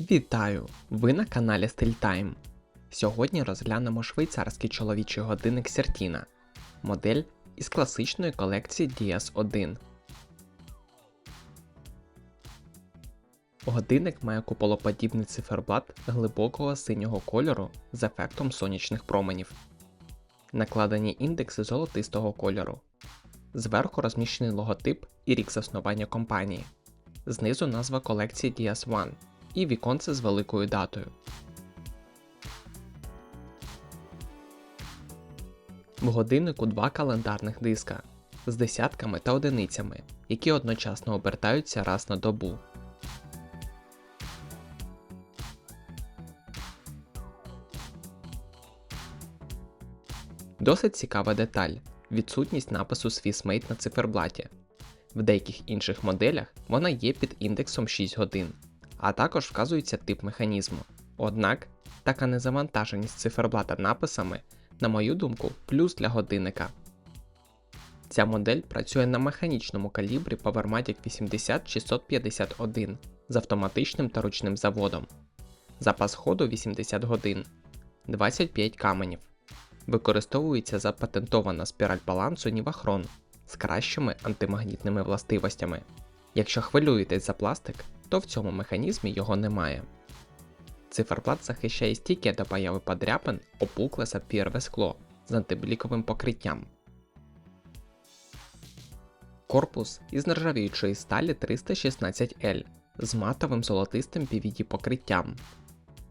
Вітаю! Ви на каналі StillTime. Сьогодні розглянемо швейцарський чоловічий годинник Сертіна, модель із класичної колекції DS 1. Годинник має куполоподібний циферблат глибокого синього кольору з ефектом сонячних променів. Накладені індекси золотистого кольору. Зверху розміщений логотип і рік заснування компанії. Знизу назва колекції DS1 і віконце з великою датою. В годиннику два календарних диска з десятками та одиницями, які одночасно обертаються раз на добу. Досить цікава деталь відсутність напису Swissmade на циферблаті. В деяких інших моделях вона є під індексом 6 годин, а також вказується тип механізму. Однак, така незавантаженість циферблата написами, на мою думку, плюс для годинника. Ця модель працює на механічному калібрі Powermatic 80651 з автоматичним та ручним заводом. Запас ходу 80 годин, 25 каменів. Використовується запатентована спіраль балансу Nivachron з кращими антимагнітними властивостями. Якщо хвилюєтесь за пластик, то в цьому механізмі його немає. Циферблат захищає стійке до появи подряпин опукле сапфірове скло з антибліковим покриттям. Корпус із нержавіючої сталі 316L з матовим золотистим PVD покриттям.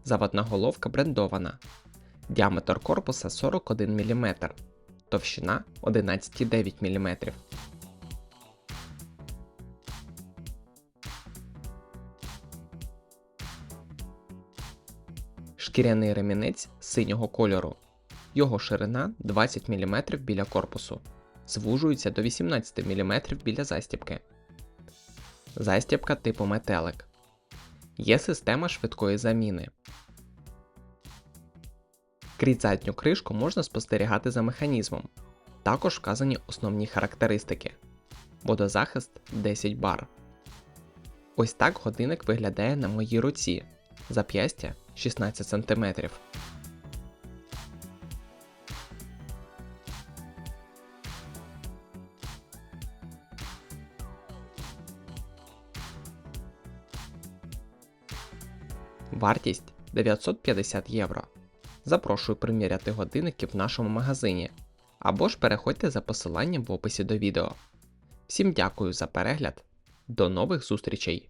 Заводна головка брендована. Діаметр корпуса 41 мм, товщина 11,9 мм. Шкіряний ремінець синього кольору. Його ширина 20 мм біля корпусу. Звужується до 18 мм біля застібки. Застібка типу метелик. Є система швидкої заміни. Крізь задню кришку можна спостерігати за механізмом. Також вказані основні характеристики. Водозахист 10 бар. Ось так годинник виглядає на моїй руці. Зап'ястя 16 см. Вартість 950 євро. Запрошую приміряти годинники в нашому магазині або ж переходьте за посиланням в описі до відео. Всім дякую за перегляд. До нових зустрічей!